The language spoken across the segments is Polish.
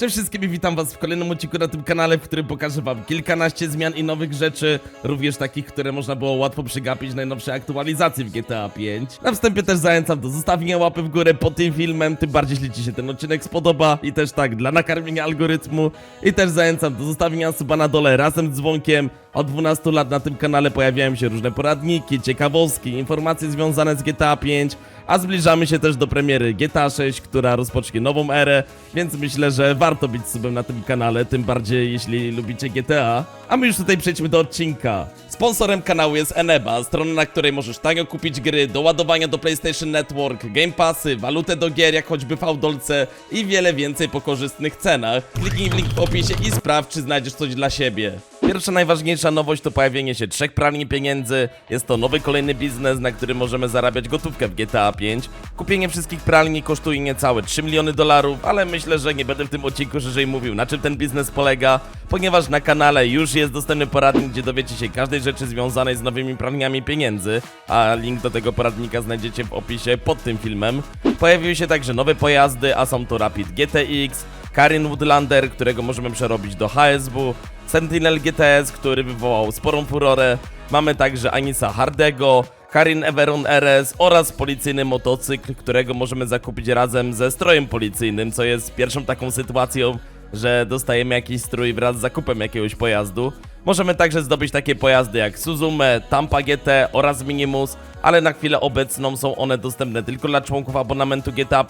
Cześć wszystkim i witam was w kolejnym odcinku na tym kanale, w którym pokażę wam kilkanaście zmian i nowych rzeczy, również takich, które można było łatwo przegapić najnowszej aktualizacji w GTA 5. Na wstępie też zachęcam do zostawienia łapy w górę pod tym filmem, tym bardziej jeśli ci się ten odcinek spodoba i też tak dla nakarmienia algorytmu i też zachęcam do zostawienia suba na dole razem z dzwonkiem. Od 12 lat na tym kanale pojawiają się różne poradniki, ciekawostki, informacje związane z GTA 5, a zbliżamy się też do premiery GTA 6, która rozpocznie nową erę, więc myślę, że warto być subem na tym kanale, tym bardziej jeśli lubicie GTA. A my już tutaj przejdźmy do odcinka. Sponsorem kanału jest Eneba, strona na której możesz tanio kupić gry, do ładowania do PlayStation Network, Game Passy, walutę do gier jak choćby Fałdolce i wiele więcej po korzystnych cenach. Kliknij w link w opisie i sprawdź, czy znajdziesz coś dla siebie. Pierwsza najważniejsza nowość to pojawienie się trzech pralni pieniędzy. Jest to nowy kolejny biznes, na którym możemy zarabiać gotówkę w GTA 5. Kupienie wszystkich pralni kosztuje niecałe 3 miliony dolarów, ale myślę, że nie będę w tym odcinku szerzej mówił na czym ten biznes polega, ponieważ na kanale już jest dostępny poradnik, gdzie dowiecie się każdej rzeczy związanej z nowymi pralniami pieniędzy, a link do tego poradnika znajdziecie w opisie pod tym filmem. Pojawiły się także nowe pojazdy, a są to Rapid GTX, Karin Woodlander, którego możemy przerobić do HSW, Sentinel GTS, który wywołał sporą furorę. Mamy także Anisa Hardego, Karin Everon RS oraz policyjny motocykl, którego możemy zakupić razem ze strojem policyjnym, co jest pierwszą taką sytuacją, że dostajemy jakiś strój wraz z zakupem jakiegoś pojazdu. Możemy także zdobyć takie pojazdy jak Suzume, Tampa GT oraz Minimus, ale na chwilę obecną są one dostępne tylko dla członków abonamentu GTA+,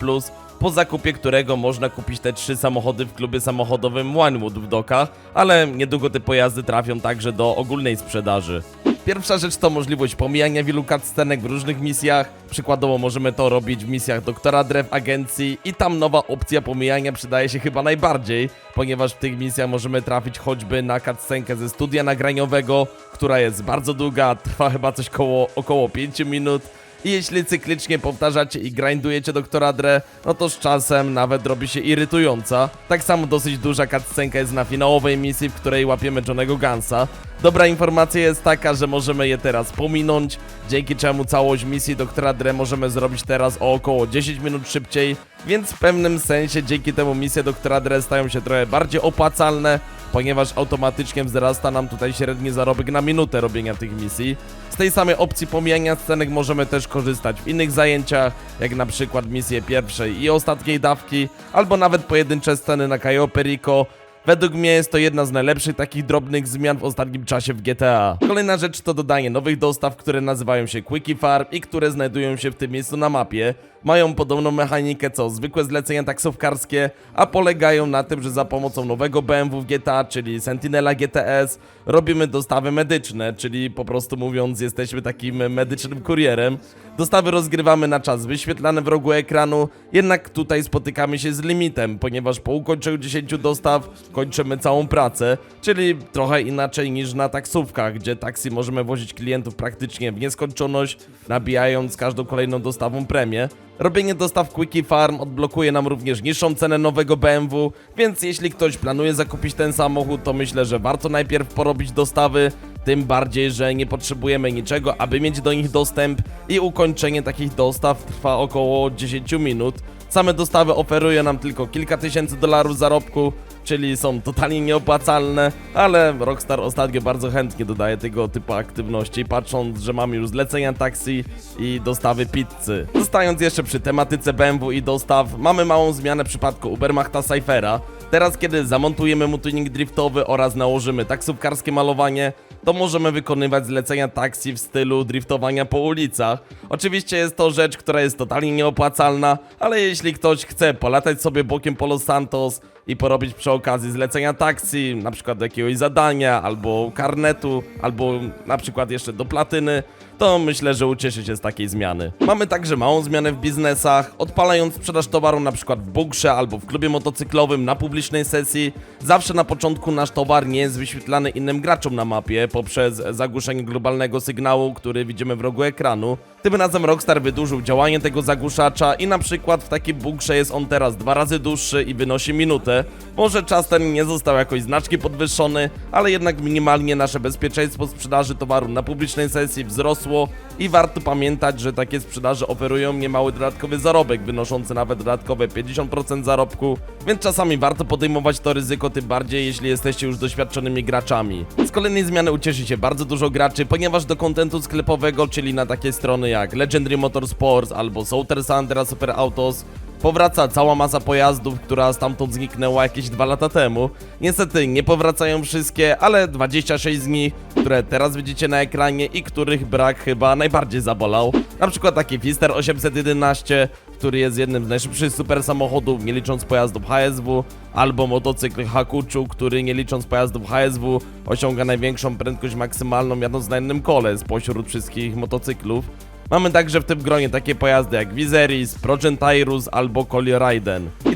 po zakupie którego można kupić te trzy samochody w klubie samochodowym Winewood w dokach, ale niedługo te pojazdy trafią także do ogólnej sprzedaży. Pierwsza rzecz to możliwość pomijania wielu cutscenek w różnych misjach. Przykładowo możemy to robić w misjach Doktora Dre w agencji i tam nowa opcja pomijania przydaje się chyba najbardziej, ponieważ w tych misjach możemy trafić choćby na cutscenkę ze studia nagraniowego, która jest bardzo długa, trwa chyba coś koło około 5 minut. I jeśli cyklicznie powtarzacie i grindujecie doktora Dre, no to z czasem nawet robi się irytująca. Tak samo dosyć duża cutscenka jest na finałowej misji, w której łapiemy Johnego Gansa. Dobra informacja jest taka, że możemy je teraz pominąć, dzięki czemu całość misji doktora Dre możemy zrobić teraz o około 10 minut szybciej, więc w pewnym sensie dzięki temu misje doktora Dre stają się trochę bardziej opłacalne, ponieważ automatycznie wzrasta nam tutaj średni zarobek na minutę robienia tych misji. Z tej samej opcji pomijania scenek możemy też korzystać w innych zajęciach, jak na przykład misje pierwszej i ostatniej dawki, albo nawet pojedyncze sceny na Cayo Perico. Według mnie jest to jedna z najlepszych takich drobnych zmian w ostatnim czasie w GTA. Kolejna rzecz to dodanie nowych dostaw, które nazywają się Quickie Farm i które znajdują się w tym miejscu na mapie. Mają podobną mechanikę co zwykłe zlecenia taksówkarskie, a polegają na tym, że za pomocą nowego BMW w GTA, czyli Sentinela GTS, robimy dostawy medyczne, czyli po prostu mówiąc jesteśmy takim medycznym kurierem. Dostawy rozgrywamy na czas wyświetlany w rogu ekranu, jednak tutaj spotykamy się z limitem, ponieważ po ukończeniu 10 dostaw kończymy całą pracę, czyli trochę inaczej niż na taksówkach, gdzie taksi możemy wozić klientów praktycznie w nieskończoność, nabijając każdą kolejną dostawą premię. Robienie dostaw Quickie Farm odblokuje nam również niższą cenę nowego BMW, więc jeśli ktoś planuje zakupić ten samochód, to myślę, że warto najpierw porobić dostawy, tym bardziej, że nie potrzebujemy niczego, aby mieć do nich dostęp i ukończenie takich dostaw trwa około 10 minut. Same dostawy oferują nam tylko kilka tysięcy dolarów zarobku, czyli są totalnie nieopłacalne, ale Rockstar ostatnio bardzo chętnie dodaje tego typu aktywności, patrząc, że mamy już zlecenia taksi i dostawy pizzy. Zostając jeszcze przy tematyce BMW i dostaw, mamy małą zmianę w przypadku Ubermachta Cyphera. Teraz, kiedy zamontujemy mu tuning driftowy oraz nałożymy taksówkarskie malowanie, to możemy wykonywać zlecenia taksi w stylu driftowania po ulicach. Oczywiście jest to rzecz, która jest totalnie nieopłacalna, ale jeśli ktoś chce polatać sobie bokiem po Los Santos i porobić przy okazji zlecenia taksi, na przykład do jakiegoś zadania, albo karnetu, albo na przykład jeszcze do platyny, to myślę, że ucieszy się z takiej zmiany. Mamy także małą zmianę w biznesach, odpalając sprzedaż towaru przykład w bunkrze albo w klubie motocyklowym na publicznej sesji. Zawsze na początku nasz towar nie jest wyświetlany innym graczom na mapie poprzez zagłuszenie globalnego sygnału, który widzimy w rogu ekranu. Tym razem Rockstar wydłużył działanie tego zagłuszacza i na przykład w takim bunkrze jest on teraz dwa razy dłuższy i wynosi minutę. Może czas ten nie został jakoś znacznie podwyższony, ale jednak minimalnie nasze bezpieczeństwo sprzedaży towaru na publicznej sesji wzrosło i warto pamiętać, że takie sprzedaże oferują niemały dodatkowy zarobek, wynoszący nawet dodatkowe 50% zarobku, więc czasami warto podejmować to ryzyko, tym bardziej jeśli jesteście już doświadczonymi graczami. Z kolejnej zmiany ucieszy się bardzo dużo graczy, ponieważ do kontentu sklepowego, czyli na takie strony jak Legendary Motorsports albo Souter Sandera Super Autos, Powraca cała masa pojazdów, która stamtąd zniknęła jakieś dwa lata temu. Niestety nie powracają wszystkie, ale 26 z nich, które teraz widzicie na ekranie i których brak chyba najbardziej zabolał. Na przykład taki Fister 811, który jest jednym z najszybszych super samochodów, nie licząc pojazdów HSW, albo motocykl Hakuchu, który nie licząc pojazdów HSW osiąga największą prędkość maksymalną jadąc na jednym kole spośród wszystkich motocyklów. Mamy także w tym gronie takie pojazdy jak Viserys, Progentairus albo Collier.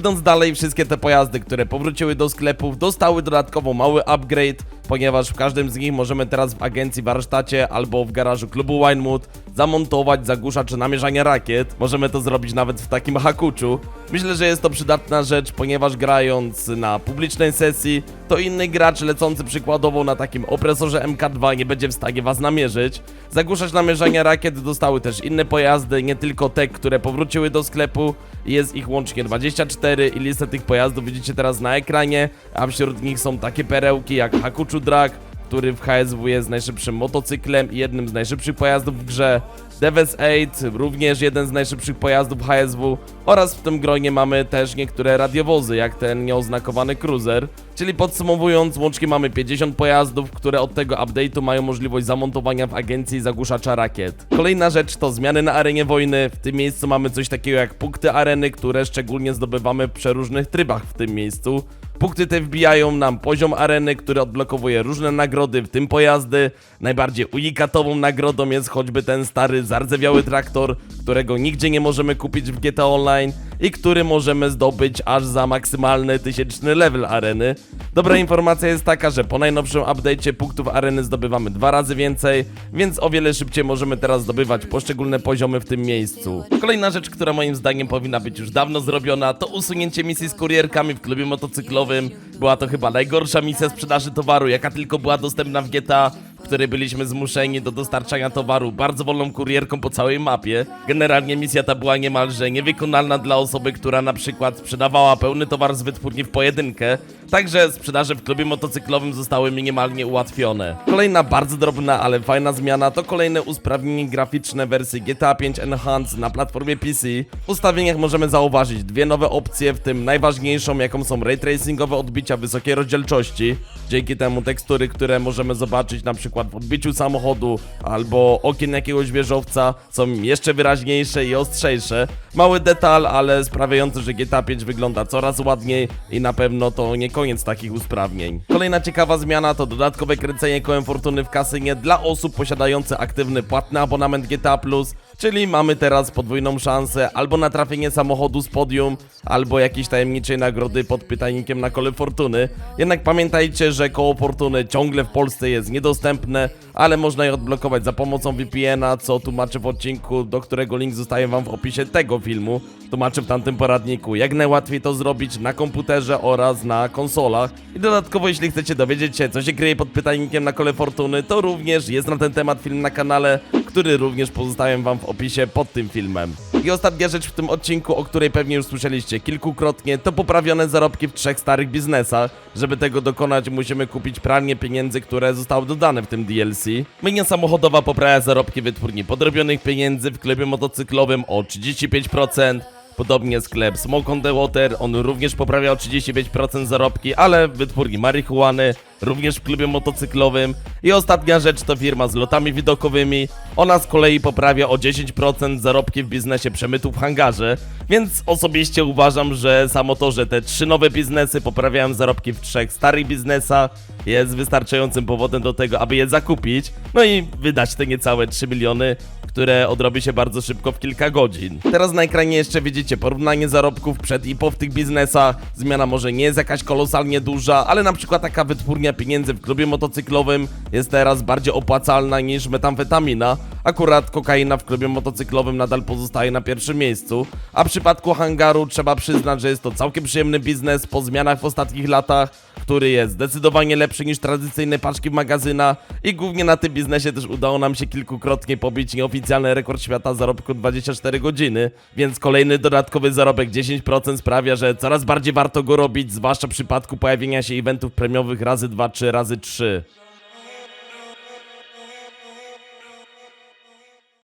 Idąc dalej, wszystkie te pojazdy, które powróciły do sklepów, dostały dodatkowo mały upgrade, ponieważ w każdym z nich możemy teraz w agencji warsztacie albo w garażu klubu Winewood zamontować zagłuszacz namierzania rakiet. Możemy to zrobić nawet w takim hakuczu. Myślę, że jest to przydatna rzecz, ponieważ grając na publicznej sesji, to inny gracz lecący przykładowo na takim opresorze MK2 nie będzie w stanie was namierzyć. Zagłuszacz namierzania rakiet dostały też inne pojazdy, nie tylko te, które powróciły do sklepu. Jest ich łącznie 24 i listę tych pojazdów widzicie teraz na ekranie, a wśród nich są takie perełki jak Hakuchu Drag, który w HSW jest najszybszym motocyklem i jednym z najszybszych pojazdów w grze. Deves 8, również jeden z najszybszych pojazdów HSW oraz w tym gronie mamy też niektóre radiowozy, jak ten nieoznakowany cruiser. Czyli podsumowując, łącznie mamy 50 pojazdów, które od tego update'u mają możliwość zamontowania w agencji zagłuszacza rakiet. Kolejna rzecz to zmiany na arenie wojny. W tym miejscu mamy coś takiego jak punkty areny, które szczególnie zdobywamy w przeróżnych trybach w tym miejscu. Punkty te wbijają nam poziom areny, który odblokowuje różne nagrody, w tym pojazdy. Najbardziej unikatową nagrodą jest choćby ten stary, zardzewiały traktor, którego nigdzie nie możemy kupić w GTA Online i który możemy zdobyć aż za maksymalny tysięczny level areny. Dobra informacja jest taka, że po najnowszym update'cie punktów areny zdobywamy dwa razy więcej, więc o wiele szybciej możemy teraz zdobywać poszczególne poziomy w tym miejscu. Kolejna rzecz, która moim zdaniem powinna być już dawno zrobiona, to usunięcie misji z kurierkami w klubie motocyklowym. Była to chyba najgorsza misja sprzedaży towaru, jaka tylko była dostępna w GTA w której byliśmy zmuszeni do dostarczania towaru bardzo wolną kurierką po całej mapie. Generalnie misja ta była niemalże niewykonalna dla osoby, która na przykład sprzedawała pełny towar z wytwórni w pojedynkę, także sprzedaże w klubie motocyklowym zostały minimalnie ułatwione. Kolejna bardzo drobna, ale fajna zmiana to kolejne usprawnienie graficzne wersji GTA 5 Enhanced na platformie PC. W ustawieniach możemy zauważyć dwie nowe opcje, w tym najważniejszą jaką są ray tracingowe odbicia wysokiej rozdzielczości. Dzięki temu tekstury, które możemy zobaczyć na przykład w odbiciu samochodu albo okien jakiegoś wieżowca są jeszcze wyraźniejsze i ostrzejsze. Mały detal, ale sprawiający, że GTA 5 wygląda coraz ładniej i na pewno to nie koniec takich usprawnień. Kolejna ciekawa zmiana to dodatkowe kręcenie kołem fortuny w kasynie dla osób posiadających aktywny płatny abonament GTA+, czyli mamy teraz podwójną szansę albo na trafienie samochodu z podium, albo jakiejś tajemniczej nagrody pod pytajnikiem na kole fortuny. Jednak pamiętajcie, że koło fortuny ciągle w Polsce jest niedostępne, ale można je odblokować za pomocą VPN-a, co tłumaczę w odcinku, do którego link zostaje wam w opisie tego filmu. Tłumaczę w tamtym poradniku, jak najłatwiej to zrobić na komputerze oraz na konsolach. I dodatkowo, jeśli chcecie dowiedzieć się, co się kryje pod pytajnikiem na kole fortuny, to również jest na ten temat film na kanale, który również pozostawiam wam w opisie pod tym filmem. I ostatnia rzecz w tym odcinku, o której pewnie już słyszeliście kilkukrotnie, to poprawione zarobki w trzech starych biznesach. Żeby tego dokonać, musimy kupić pralnię pieniędzy, które zostały dodane w tym DLC. Mynia samochodowa poprawia zarobki wytwórni podrobionych pieniędzy w klubie motocyklowym o 35%. Podobnie sklep Smoke on the Water, on również poprawia o 35% zarobki, ale w wytwórni marihuany, również w klubie motocyklowym. I ostatnia rzecz to firma z lotami widokowymi, ona z kolei poprawia o 10% zarobki w biznesie przemytu w hangarze, więc osobiście uważam, że samo to, że te trzy nowe biznesy poprawiają zarobki w trzech starych biznesach jest wystarczającym powodem do tego, aby je zakupić, no i wydać te niecałe 3 miliony, które odrobi się bardzo szybko w kilka godzin. Teraz na ekranie jeszcze widzicie porównanie zarobków przed i po w tych biznesach. Zmiana może nie jest jakaś kolosalnie duża, ale na przykład taka wytwórnia pieniędzy w klubie motocyklowym jest teraz bardziej opłacalna niż metamfetamina. Akurat kokaina w klubie motocyklowym nadal pozostaje na pierwszym miejscu, a w przypadku hangaru trzeba przyznać, że jest to całkiem przyjemny biznes po zmianach w ostatnich latach, który jest zdecydowanie lepszy niż tradycyjne paczki w magazyna i głównie na tym biznesie też udało nam się kilkukrotnie pobić nieoficjalny rekord świata zarobku 24 godziny, więc kolejny dodatkowy zarobek 10% sprawia, że coraz bardziej warto go robić, zwłaszcza w przypadku pojawienia się eventów premiowych razy 2 czy razy 3.